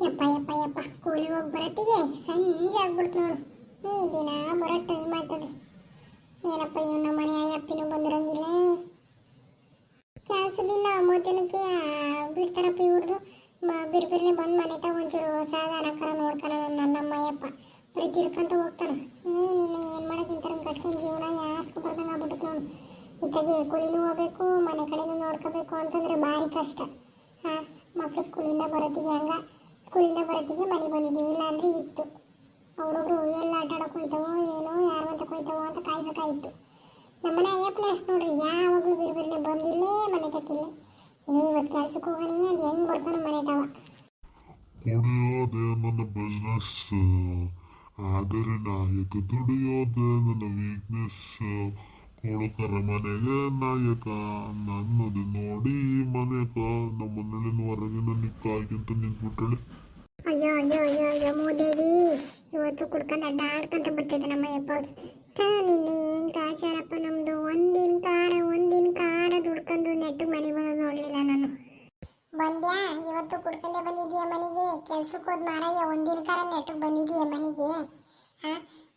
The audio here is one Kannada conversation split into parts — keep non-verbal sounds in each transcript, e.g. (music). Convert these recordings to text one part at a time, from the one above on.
ಯಪ್ಪ ಯಪ್ಪ ಯಪ್ಪ. ಕೂಲಿ ಹೋಗಿ ಬರತ್ತಿಗೆ? ಸಂಜೆ ಆಗ್ಬಿಡ್ತು ನೋಡು. ಈ ದಿನ ಬರೋ ಟೈಮ್ ಆಗ್ತದೆ ಏನಪ್ಪ ಇವ್ ನಮ್ಮ ಮನೆ ಅಯ್ಯಪ್ಪಿನೂ ಬಂದಿರಂಗಿಲ್ಲ? ಕೆಲಸದಿಂದ ಮೂವತ್ತಿನಕ್ಕೆ ಬಿಡ್ತಾರಪ್ಪ ಇವ್ರದ್ದು ಬಿರ್ ಬಿರ್ನೆ ಬಂದು ಮನೆ ತಗ ಒಂಚೂರು ಸಾಧಾರಣಕರ ನೋಡ್ತಾನ ನನ್ನ ಅಮ್ಮಯ್ಯಪ್ಪ ಪ್ರೀತಿ ತಿರ್ಕಂತ ಹೋಗ್ತಾನ. ಏ, ನಿನ್ನ ಏನು ಮಾಡಕ್ಕಿಂತಾರ? ಕಟ್ಕೊಂಡು ಜೀವನ ಯಾಸ್ಕೊ ಬರ್ದಂಗೆ ಆಗ್ಬಿಟ್ಟು ನೋಡು. ಇತ್ತಾಗೆ ಕೂಲಿನೂ ಹೋಗ್ಬೇಕು, ಮನೆ ಕಡೆನೂ ನೋಡ್ಕೋಬೇಕು ಅಂತಂದ್ರೆ ಭಾರಿ ಕಷ್ಟ. ಹಾಂ ಮಕ್ಕಳು ಸ್ಕೂಲಿಂದ ಬರೋತ್ತಿಗೆ ಹಂಗ. ಸ್ಕೂಲಿಂದ ಬರೋತ್ತಿಗೆ ಮನೆ ಬಂದಿದ್ದೀವಿ ಇಲ್ಲ ಅಂದ್ರೆ ಇತ್ತು. ಹುಡುಗರು ಎಲ್ಲ ಆಟ ಆಡೋಕೆ ಹೋಯ್ತವೋ ಏನೋ, ಯಾರು ಅಂತ ಹೋಯ್ತವೋ ಅಂತ ಕಾಯ್ಬೇಕಾಗಿತ್ತು ನಮ್ಮನೆ ಅಯ್ಯಪ್ಪನ ಅಷ್ಟು ನೋಡ್ರಿ ಯಾವಾಗಲೂ ಬಿರು ಬೇರೆ ಬಂದಿಲ್ಲೇ ಮನೆ ತಕ್ಕಿಲ್ಲ ಇನ್ನು ಇವತ್ತು ಕೆಲ್ಸಕ್ಕೆ ಹೋಗೋಣ ಅದು ಹೆಂಗೆ ಬರ್ತಾನೆ ಮನೆ ತವ. ಕುಡಿಯೋದೇ ನನ್ನ ಬಿಸ್ನೆಸ್ ಆದರೆ ನಾಯಕ ದುಡಿಯೋದೇ ನನ್ನ ವೀಕ್ನೆಸ್ ಕೊಡುಕರ ಮನೆಗೆ. ನಾಯಕ, ನನ್ನದು ನೋಡಿ ಮನೆಯಕ ನಮ್ಮ ಮನೇಲಿನ ಹೊರಗಿನ ನಿಕ್ಕಾಗಿಂತ ನಿಂತ್ಬಿಟ್ಟಳೆ ಅಯ್ಯೋ ಅಯ್ಯೋ ಅಯ್ಯೋ ಅಯ್ಯೋ, ಮೋದೇವಿ. ಇವತ್ತು ಕುಡ್ಕೊಂಡು ಅಡ್ಡಾಡ್ಕೊಂತ ಬರ್ತಿದ್ದೆ ನಮ್ಮ ಅಯ್ಯಪ್ಪ ನಿನ್ನೆ ಏನ್ ಕಾಚಾರಪ್ಪ ನಮ್ದು? ಒಂದಿನ ಕಾರ ಒಂದಿನ ಕಾರ ದುಡ್ಕೊಂಡು ನೆಟ್ಟು ಮನೆ ಬಂದು ನೋಡ್ಲಿಲ್ಲ ನಾನು. ಬಂದ್ಯಾ? ಇವತ್ತು ಕುಡ್ಕೊಂಡೆ ಬಂದಿದ್ಯಾ ಮನೆಗೆ? ಕೆಲ್ಸಕ್ಕೆ ಹೋದ್ ಮಾರಯ್ಯ ಒಂದಿನ ಕಾರ ನೆಟ್ಟು ಬಂದಿದ್ಯಾ ಮನೆಗೆ?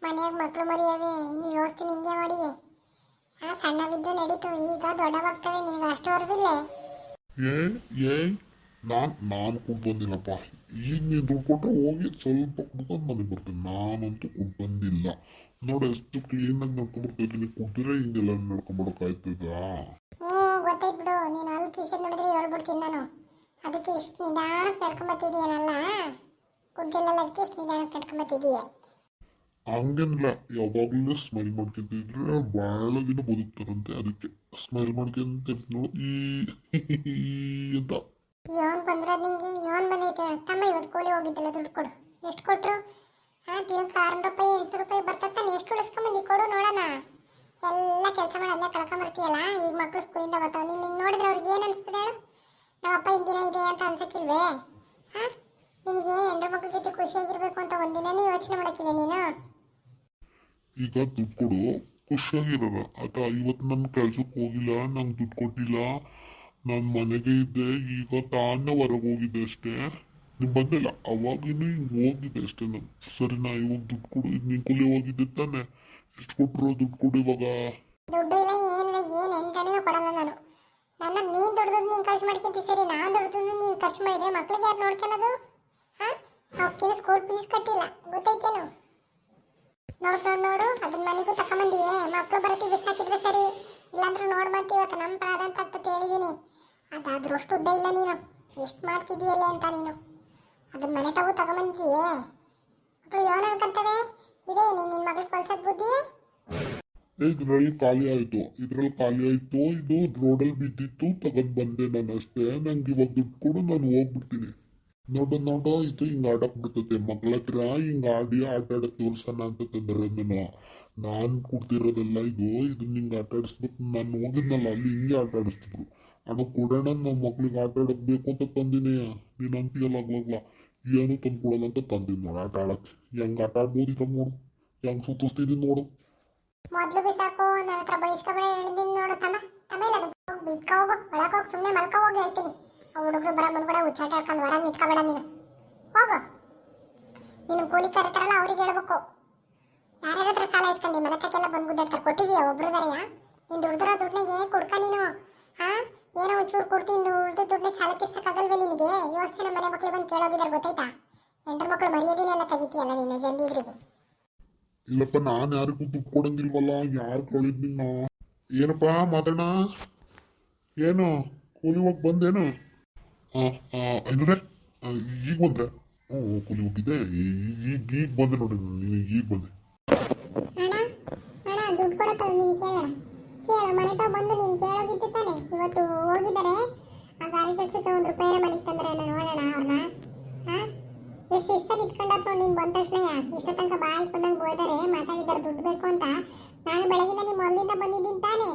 ಮನೆಯಾಗ ಮಕ್ಳು ಮರಿಯವೆ. ಇನ್ನು ಯೋಚನೆ ನಿಂಗೆ ಮಾಡಿ. ಸಣ್ಣವಿದ್ದು ನಡೀತು. ಈಗ ದೊಡ್ಡವಾಗ್ತವೆ. ನಿನಗೆ ಅಷ್ಟು ಅರ್ವಿಲ್ಲೇ? ಏ ಏ ನಾನು ನಾನು ಕುಡ್ ಬಂದಿಲ್ಲಪ್ಪ. ಈಗ ನೀನು ದುಡ್ಡು ಕೊಟ್ಟರೆ ಹೋಗಿ ಸ್ವಲ್ಪ ಕುಡ್ಕೊಂಡು ಮನೆಗೆ ಬರ್ತೀನಿ. ನಾನಂತೂ ಕುಡ್ ಬಂದಿಲ್ಲ. ನೋಡಿ ಎಷ್ಟು ಕ್ಲೀನಾಗಿ ನಡ್ಕೊಂಡ್ಬಿಡ್ತಿದ್ದೀನಿ. ಕುಡ್ದಿದ್ರೆ ಹಿಂಗೆಲ್ಲ ನಡ್ಕೊಂಡ್ಬಿಡೋಕ್ಕಾಯ್ತದಾ ಹ್ಞೂ ಗೊತ್ತಾಯ್ತು ಬಿಡು. ನೀನು ಅಲ್ಲಿ ಕಿಸೆ ನೋಡಿದ್ರೆ ಹೇಳ್ಬಿಡ್ತೀನಿ ನಾನು. ಅದಕ್ಕೆ ಇಷ್ಟು ನಿಧಾನಕ್ಕೆ ನಡ್ಕೊಂಬತ್ತಿದೀಯನಲ್ಲ ಕುಡ್ದಿಲ್ಲಲ್ಲ ಅದಕ್ಕೆ ಇಷ್ಟು ನಿಧಾನಕ್ಕೆ ನಡ್ಕೊಂಬತ್ತಿದೀಯ ಹಂಗೇನಿಲ್ಲ ಯಾವಾಗಲೂ ಸ್ಮೈಲ್ ಮಾಡ್ಕೊಂತಿದ್ರೆ ಭಾಳ ದಿನ ಬದುಕ್ತಾರಂತೆ, ಅದಕ್ಕೆ ಸ್ಮೈಲ್ ಮಾಡ್ಕೊಂತಿರ್ತೀನಿ ಈ (laughs) ಅಂತ. ಯೋನ್ ಬಂದ್ರೆ ನಿಂಗೆ ಯೋನ್ ಬಂದೈತೆ. ತಮ್ಮ ಇವತ್ತು ಕೂಲಿ ಹೋಗಿದ್ದಲ್ಲ, ದುಡ್ಡು ಕೊಡು. ಎಷ್ಟು ಕೊಟ್ರು? ಹಾಂ, ದಿನಕ್ಕೆ ಆರುನೂರು ರೂಪಾಯಿ ಎಂಟು ರೂಪಾಯಿ ಬರ್ತತ್ತಾನೆ ಎಷ್ಟು ಉಳಿಸ್ಕೊಂಬಂದು ಕೊಡು, ನೋಡೋಣ. ಎಲ್ಲ ಕೆಲಸ ಮಾಡಿ ಅಲ್ಲೇ ಕಳ್ಕೊಂಬರ್ತೀಯಲ್ಲ? ಈಗ ಮಕ್ಕಳು ಸ್ಕೂಲಿಂದ ಬರ್ತಾವೆ. ನೀನು ಹಿಂಗೆ ನೋಡಿದ್ರೆ ಅವ್ರಿಗೆ ಏನು ಅನಿಸ್ತದೆ ಹೇಳು. ನಮ್ಮಪ್ಪ ಇಂದಿನ ಇದೆ ಅಂತ ಅನ್ಸಕ್ಕಿಲ್ವೇ? ಹಾಂ? ನಿನಗೆ ಹೆಂಡ್ರ ಮಕ್ಕಳ ಜೊತೆ ಖುಷಿಯಾಗಿರ್ಬೇಕು ಅಂತ ಒಂದಿನೇ ಯೋಚನೆ ಮಾಡಕ್ಕಿಲ್ಲ ನೀನು? ಈಗ ದುಡ್ಡು ಕೊಡು. ಖುಷಿಯಾಗಿರೋಣ ಆತ ಇವತ್ತು ನನ್ನ ಕೆಲ್ಸಕ್ಕೆ ಹೋಗಿಲ್ಲ, ನಂಗೆ ದುಡ್ಡು ಕೊಟ್ಟಿಲ್ಲ. ನಾನು ಮನೆಗೆ ಇದ್ದೆ, ಈಗ ತಾನೇ ಹೊರಗೆ ಹೋಗಿದ್ದೆ ಅಷ್ಟೇ. ನೀವು ಬಂದಿಲ್ಲ, ಅವಾಗಿನೂ ಹಿಂಗೆ ಹೋಗಿದ್ದೆ ಅಷ್ಟೇ ನಾನು. ಸರಿ ನಾ ಇವಾಗ ದುಡ್ಡು ಕೊಡು. ಈಗ ನೀನು ಕೂಲಿ ಹೋಗಿದ್ದೆ ತಾನೆ. ಎಷ್ಟು ಕೊಟ್ಟರು ದುಡ್ಡು ಕೊಡು ಇವಾಗ? ದುಡ್ಡು ಮಕ್ಳಿಗೆ ಯಾರು ನೋಡ್ಕೊಳ್ಳೋದು ಹಾಂ? ಅವಕ್ಕಿನ್ನು ಸ್ಕೂಲ್ ಫೀಸ್ ಕಟ್ಟಿಲ್ಲ. ಗೊತ್ತೈತೇನು? ನೋಡು ನೋಡು ನೋಡು, ಅದನ್ನ ಮನೆಗೂ ತಗೊಂಬಂದಿಯೇ ಮಕ್ಕಳು ಬರತಿ ಬಿಸಾಕಿದ್ರೆ ಸರಿ. ಇಲ್ಲಾಂದ್ರೆ ನೋಡ್ ಮತ್ತೆ ಇವತ್ತು ನಮ್ಮ ಅಂತ ಆಗ್ತದೆ ಹೇಳಿದ್ದೀನಿ ಅದಾದ್ರೂ ಅಷ್ಟು ಉದ್ದ ಇಲ್ಲ ನೀನು. ಎಷ್ಟು ಮಾಡ್ತಿದ್ದೀಯಲ್ಲ ಅಂತ ನೀನು. ಅದನ್ನ ಮನೆ ತಗೋ ತಗೊಂಬಂದಿಯೇ ಮಕ್ಳು ಏನು ಅನ್ಕೊಂತವೆ ಇದೇ, ನೀನು ನಿನ್ನ ಮಗಳಿಗೆ ಕಳ್ಸೋದು ಬುದ್ಧಿ? ಇದ್ರಲ್ಲಿ ಖಾಲಿ ಆಯ್ತು. ಇದ್ರಲ್ಲಿ ಖಾಲಿ ಆಯ್ತು. ಇದು ರೋಡಲ್ಲಿ ಬಿದ್ದಿತ್ತು, ತಗೊಂಡ್ ಬಂದೆ ನಾನು ಅಷ್ಟೇ ನಂಗೆ ಇವಾಗ ದುಡ್ಡು ಕೊಡು, ನಾನು ಹೋಗ್ಬಿಡ್ತೀನಿ. ನೋಡು ನೋಡು, ಇದು ಹಿಂಗ ಆಡಕ್ ಬಿಡ್ತತೆ ಮಕ್ಳ ಹತ್ರ ಹಿಂಗ ಆಡಿ ಆಟ ಆಡಕ್ ತೋರ್ಸಣ ಅಂತ ತಂದ್ರೆ ನಾನು ಕೊಡ್ತಿರೋದೆಲ್ಲ ಇದು ಇದು ನಿಂಗೆ ಆಟ ಆಡಿಸ್ಬೇಕು. ನಾನು ನೋಡಿದ್ನಲ್ಲ, ಅಲ್ಲಿ ಹಿಂಗೆ ಆಟ ಆಡಿಸ್ತಿದ್ರು. ಅಣ್ಣ ಕೊಡೋಣ ನಮ್ಮ ಮಕ್ಳಿಗೆ ಆಟ ಆಡಕ್ ಬೇಕು ಅಂತ ತಂದಿನಿ. ನೀನು ಅಂತೀಯಲ್ಲ ಆಗ್ಲಾಗ್ಲ ಏನು ತಂದ್ಕೊಡಲ್ಲ ಅಂತ ತಂದಿನಿ ನೋಡು ಆಟ ಆಡಕ್. ಹೆಂಗ್ ಆಟ ಆಡ್ಬೋದು ನೋಡು. ಹೆಂಗ್ ಸುತ್ತಿಸ್ತಿದ್ದೀನಿ ನೋಡು. ಮೊದ್ಲು ಬಿಸಾಕು ನನ್ನ ಹತ್ರ ಬೈಸ್ಕೊಬೇಡ ಹೇಳಿದ್ದೀನಿ ನೋಡು ತಮ್ಮ. ಆಮೇಲೆ ಅದು ಹೋಗಿ ಒಳಗೆ ಸುಮ್ಮನೆ ಮಲ್ಕೊ ಹೋಗಿ, ಹೇಳ್ತೀನಿ. ಹುಡುಗರು ಬರೋ ಮುಂದ್ಗಡೆ ಹುಚ್ಚಾಟ ಆಡ್ಕೊಂಡು ಹೊರಗೆ ನಿಂತ್ಕೊಬೇಡ ನೀನು. ಹೋಗು. ನೀನು ಕೂಲಿ ಕರೀತಾರಲ್ಲ, ಅವ್ರಿಗೆ ಹೇಳ್ಬೇಕು. ಯಾರ್ಯಾರ ಹತ್ರ ಸಾಲ ಇಸ್ಕೊಂಡು ಮನೆ ತಕ್ಕೆಲ್ಲ ಬಂದು ಗುದ್ದಾಡ್ತಾರೆ. ಕೊಟ್ಟಿದೀಯ? ಒಬ್ರದಾರೆಯಾ ನೀನು ದುಡ್ದಿರೋ ದುಡ್ಡಿಗೆ ಕೊಡ್ಕ ನೀನು. ಹಾ ಏನೋ ಒಂಚೂರು ಕೊಡ್ತೀನಿ ಉಳಿದ ದುಡ್ಡನ್ನ ಸಾಲ ತೀರ್ಸಕ್ಕಾಗಲ್ವೇ ನಿನಗೆ? ಯೋಚನೆ ಮನೆ ಮಕ್ಳು ಬಂದು ಕೇಳೋಗಿದ್ದಾರೆ ಗೊತ್ತಾಯ್ತಾ? ಹೆಂಡ್ರ ಮಕ್ಳು ಮರ್ಯಾದಿನೆಲ್ಲ ತೆಗಿತೀಯಲ್ಲ ನೀನು ಜಂದಿದ್ರಿಗೆ ಇಲ್ಲಪ್ಪ, ನಾನು ಯಾರಿಗೂ ದುಡ್ಡು ಕೊಡಂಗಿಲ್ವಲ್ಲ? ಯಾರು ಕೇಳಿದ್ ಏನಪ್ಪ ಮಾತಾಡ ಏನು? ಕೂಲಿ ಹೋಗಿ ಬಂದೇನು? ಐನೂರೇ ಈಗ ಬಂದ್ರೆ ಹ್ಞೂ ಕೂಲಿ ಹೋಗಿದ್ದೆ ಈಗ ಈಗ ಬಂದೆ ನೋಡಿ ನೀನು ಈಗ ಬಂದೆ. ಅಣ್ಣ ಅಣ್ಣ ದುಡ್ಡು ಕೊಡತ್ತಲ್ಲ ನೀನು ಕೇಳೋಣ? ಕೇಳು ಮನೆ ತಾವ್ ಬಂದು ನೀನು ಕೇಳೋಗಿತ್ತು ತಾನೆ? ಇವತ್ತು ಹೋಗಿದ್ದಾರೆ? ಆ ಗಾಡಿ ಕೆಲ್ಸಕ್ಕೆ ಒಂದು ರೂಪಾಯಿ ಮನೆಗೆ ತಂದ್ರೆ ನೋಡೋಣ ಅವ್ರನ್ನ. ಹಾಂ ಎಷ್ಟು ಇಷ್ಟ ನೀನು ಬಂದ ತಕ್ಷಣ ಇಷ್ಟ ತನಕ ಬಾಯಿ ಬಂದಂಗೆ ಹೋದರೆ ಮಾತಾಡಿದ್ದಾರೆ ದುಡ್ಡು ಬೇಕು ಅಂತ. ನಾನು ಬೆಳಗಿನ ನಿಮ್ಮ ಮೊದಲಿಂದ ಬಂದಿದ್ದೀನಿ ತಾನೆ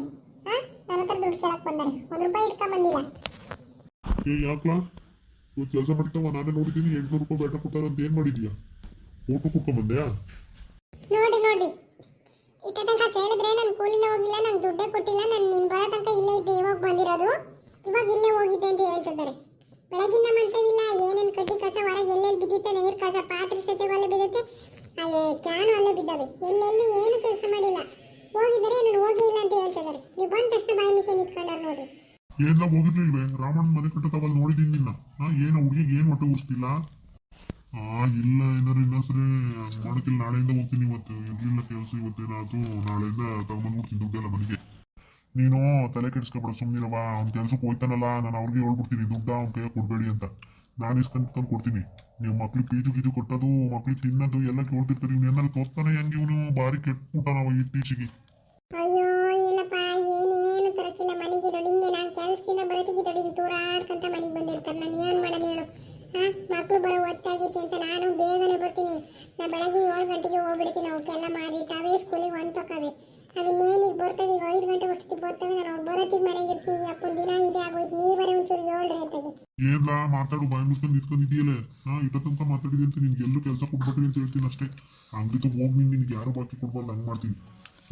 ಹಾಂ ನನ್ನ ಹತ್ರ ದುಡ್ಡು ಕೇಳಕ್ಕೆ ಬಂದರೆ ಒಂದು ರೂಪಾಯಿ ಇಟ್ಕೊಂಬಂದಿಲ್ಲ ಏ, ಯಾಕ್ಲಾ? ಇವತ್ತು ಕೆಲಸ ಮಾಡ್ತಾವ ನಾನೇ ನೋಡಿದ್ದೀನಿ, ಎಂಟ್ನೂರು ರೂಪಾಯಿ ಬೇಟ ಕೊಟ್ಟಾರ ಅಂತ ಏನು ಮಾಡಿದ್ಯಾ? ಊಟ ಕುಟ್ಕೊಂಬಂದ್ಯಾ ನೋಡಿ ನೋಡಿ ಇಷ್ಟ ತನಕ ಕೇಳಿದ್ರೆ ನಾನು ಕೂಲಿನ ಹೋಗಿಲ್ಲ ನಂಗೆ ದುಡ್ಡೇ ಕೊಟ್ಟಿಲ್ಲ ನಾನು ನಿನ್ನ ಬರೋ ತನಕ ಇಲ್ಲೇ ಇದ್ದೆ ಇವಾಗ ಬಂದಿರೋದು ಇವಾಗ ಇಲ್ಲೇ ಹೋಗಿದ್ದೆ ಅಂತ ಹೇಳ್ತಿದ್ದಾರೆ ಬೆಳಗಿಂದ ಮಂತವಿಲ್ಲ ಏನೇನು ಕಟ್ಟಿ ಕಸ ಹೊರಗೆ ಎಲ್ಲೆಲ್ಲಿ ಏನ್ಲ ಹೋಗಿರ್ಲಿಲ್ವೇ ರಾಮಣ್ಣ ಮನೆ ಕಟ್ಟತಾವಲ್ಲಿ ನೋಡಿದೀನಿ ನಿನ್ನ. ಹಾ ಏನ ಹುಡುಗಿ, ಏನ್ ಹೊಟ್ಟೆ ಉರ್ಸ್ತಿಲ್ಲ? ಆ, ಇಲ್ಲ ಏನಾರು ಸರಿ ಮಾಡಕ್ಕಿಲ್ಲ. ನಾಳೆಯಿಂದ ಹೋಗ್ತೀನಿ ಇವತ್ತು. ಇರ್ಲಿಲ್ಲ ಕೆಲಸ ಇವತ್ತೇನಾದ್ರು, ನಾಳೆಯಿಂದ ತಗೊಂಡ್ಬಿಡ್ತೀನಿ ದುಡ್ಡೆಲ್ಲ ಮನೆಗೆ. ನೀನು ತಲೆ ಕೆಡಿಸ್ಕೊಬೇಡ ಸುಮ್ಮನಿರವ ಅವ್ನ ಕೆಲ್ಸಕ್ಕೆ ಹೋಯ್ತಾನಲ್ಲ, ನಾನು ಅವ್ರಿಗೆ ಹೇಳ್ಬಿಡ್ತೀನಿ, ದುಡ್ಡ ಅವ್ನ ಕೈಯಾಗ ಕೊಡಬೇಡಿ ಅಂತ. ನಾನು ಇಸ್ಕೊಂಡ್ ತಂದು ಕೊಡ್ತೀನಿ. ನೀವು ಮಕ್ಳಿಗೆ ಪೀಜು ಗೀಜು ಕೊಟ್ಟದು ಮಕ್ಳಿಗೆ ತಿನ್ನೋದು, ಎಲ್ಲ ಕೇಳ್ತಿರ್ತಾರೆ. ಇವ್ನು ಏನಾರು ತೋರ್ತಾನೆ ಹೆಂಗೆ ಇವನು? ಭಾರಿ ಕೆಟ್ಬಿಟ್ಟ ನಾವು ಇತ್ತೀಚೆಗೆ. ತರಕಿಲ್ಲ ಮನೆಗೆ ದೊಡ್ಡಿಂಗೆ ನಾನು ಕೆಲಸದಿಂದ ಬರೋದಕ್ಕೆ ದೊಡ್ಡಿಂಗೆ ತೂರಾಡ್ಕಂತ ಮನೆಗೆ ಬಂದಿರ್ತಾರೆ ನಾನು ಏನು ಮಾಡೋದು ಹೇಳು? ಹಾ ಮಕ್ಕಳು ಬರೋ ಹೊತ್ತಾಗೈತಿ ಅಂತ ನಾನು ಬೇಗನೆ ಬರ್ತೀನಿ. ನಾ ಬೆಳಗ್ಗೆ ಏಳು ಗಂಟೆಗೆ ಹೋಗ್ಬಿಡ್ತೀನಿ, ಅವಕ್ಕೆಲ್ಲ ಮಾಡಿಟ್ಟಾವೆ ಸ್ಕೂಲಿಗೆ ಹೊಂಟೋಕವೆ ಅವಿನ್ನೇನಿಗೆ ಬರ್ತವೆ? ಈಗ ಐದು ಗಂಟೆ ಅಷ್ಟೊತ್ತಿಗೆ ಬರ್ತವೆ. ನಾನು ಬರೋತ್ತಿಗೆ ಮನೆಗೆ ಇರ್ತೀನಿ. ಅಪ್ಪನ ದಿನ ಇದೆ ಆಗೋಯ್ತು. ನೀ ಬರೋ ಒಂಚೂರು ಹೇಳ್ರಿ ಅಂತಾಗೆ ಏನ್ಲಾ, ಮಾತಾಡು, ಬಾಯಿ ಮುಚ್ಕೊಂಡು ನಿಂತ್ಕೊಂಡಿದೆಯಲ್ಲ ಹಾ ಇಟ್ಟ ತನಕ ಮಾತಾಡಿದೆ ಅಂತ ನಿನ್ಗೆ ಎಲ್ಲೂ ಕೆಲಸ ಕೊಡ್ಬೇಕ್ರಿ ಅಂತ ಹೇಳ್ತೀನಿ ಅಷ್ಟೇ. ಅಂಗಡಿ ತಗ ಹೋಗಿ ನೀನು ನಿನ್ಗೆ ಯಾರು ಬಾಕಿ ಕೊಡ್ಬಾರ್ದು, ಹಂಗೆ ಮಾಡ್ತೀನಿ.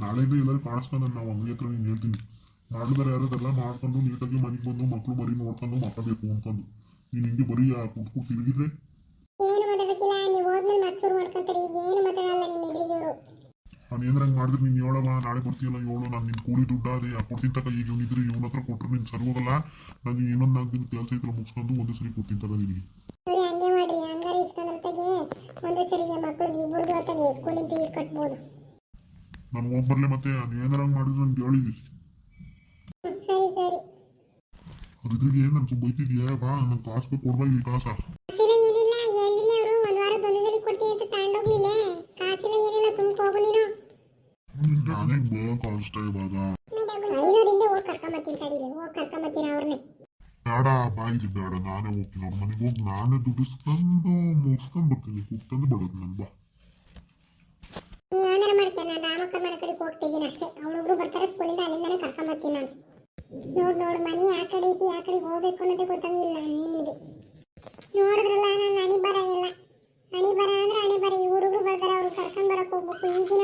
ನಾಳೆಯಿಂದ ಎಲ್ಲರೂ ಕಾಣಿಸ್ಕೊಂಡು ನಾವು ಅಂಗಡಿ ಹತ್ರ ನೀನು ಹೇಳ್ತೀನಿ. ಮಾಡಿದಾರೆ ಯಾರದೆಲ್ಲ ಮಾಡ್ಕೊಂಡು ನೀಟಾಗಿ ಮನೆಗೆ ಬಂದು ಮಕ್ಕಳು ಮರಿ ನೋಡ್ಕೊಂಡು ಮಕ್ಕಬೇಕು ಅಂತಂದು ನೀನು ಹಿಂಗೆ ಬರೀ ಕುಟ್ಕು ತಿರುಗಿದ್ರೆ? ಮತ್ತೆ ಏನಾರಂಗೆ ಮಾಡಿದ್ರೆ ನೀನು ಹೇಳವ ನಾಳೆ ಬರ್ತೀಯಲ್ಲ ಹೇಳು ನಾನು ನಿನ್ನ ಕೂಲಿ ದುಡ್ಡು ಅದೇ. ಕೊಡ್ತೀನಿ ತಕ. ಈಗ ಇವನಿದ್ರೆ ಇವನ ಹತ್ರ ಕೊಟ್ರೆ ನೀನು ಸರಿ ಹೋಗಲ್ಲ. ನಾನು ಇನ್ನೊಂದು ನಾಲ್ಕು ದಿನ ಕೆಲಸ ಇದ್ರೆ ಮುಗಿಸ್ಕೊಂಡು ಒಂದೇ ಸರಿ ಕೊಡ್ತೀನಿ ತಗ ನಿನಗೆ. ಸರಿ ಹಂಗೆ ಮಾಡ್ರಿ. ಹಂಗಾರೆ ಮಾಡಿದ್ರೆ ಒಂದೇ ಸರಿಗೆ ಮಕ್ಕಳಿಗೆ ಇಬ್ಬರದು ಹೊತ್ತಾಗೆ ಸ್ಕೂಲಿನ ಫೀಸ್ ಕಟ್ಬೋದು ನಾನು ಹೋಗಿ ಬರಲಿ ಮತ್ತೆ ನೀನು ಏನಾರಂಗೆ ಮಾಡಿದ್ರೆ ನನಗೆ ಹೇಳಿದಿ ಹ್ಮ್, ಸರಿ ಸರಿ ಅದಿದ್ರಿಗೆ ಏನು ನನಗೆ ಬೈತಿದ್ಯಾ? ಬಾ ನನ್ ಕಾಸು ಬೇಕು ಕೊಡ್ಬಾ ಇಲ್ಲಿ ಕಾಸ. ಕಾಸಿಲ್ಲ ಏನಿಲ್ಲ ಹೇಳಿಲ್ಲ ಅವರು ಒಂದು ವಾರ ಕೊಡ್ತೀನಿ ಅಂತ ತಗೊಂಡೋಗ್ಲಿಲ್ಲ ಕಾಸಿಲ್ಲ ಏನಿಲ್ಲ ಸುಮ್ ಹೋಗು ನೀನು. ನಾನೇ ಬಾ ಅಷ್ಟೇ ಇವಾಗ ಐನೂರಿಂದ ಹೋಗಿ ಕರ್ಕೊಂಬತ್ತೀನಿ ಹೋಗಿ ಕರ್ಕೊಂಬತ್ತೀನಿ ಅವ್ರನ್ನೇ ಬೇಡ ಬಾಯಿಗೆ ಬೇಡ ನಾನೇ ಹೋಗ್ತೀನಿ. ಅವ್ರ ಮನೆಗೆ ಹೋಗಿ ನಾನೇ ದುಡಿಸ್ಕೊಂಡು ಮುಗಿಸ್ಕೊಂಡು ಬರ್ತೀನಿ. ಕೂತ್ಕೊಂಡು ನಾನು ಬಾ. ಏನಾರ ನಾನು ರಾಮಕ್ಕನ ಮನೆ ಕಡೆಗೆ ಹೋಗ್ತಿದ್ದೀನಿ ಅಷ್ಟೇ. ಅವಳೊಬ್ರು ಬರ್ತಾರೆ ಸ್ಕೂಲಿಂದ ಅಲ್ಲಿಂದಾನೆ ಕರ್ಕೊಂಬತ್ತೀನಿ ನಾನು. ನೋಡ್ ನೋಡು, ಮನಿ ಆ ಕಡೆ ಐತಿ, ಆ ಕಡೆ ಹೋಗ್ಬೇಕು ಅನ್ನೋದೇ ಗೊತ್ತಂಗಿಲ್ಲ ನಿನಗೆ. ನೋಡಿದ್ರಲ್ಲ, ನಾನು ಅಣಿ ಬರ ಇಲ್ಲ. ಅಣಿ ಬರ ಅಂದ್ರೆ ಅಣಿ ಬರ. ಈ ಹುಡುಗರು ಬರ್ತಾರೆ ಅವ್ರು ಕರ್ಕೊಂಡ್ ಬರಕ್ ಹೋಗ್ಬೇಕು. ಈಗಿನ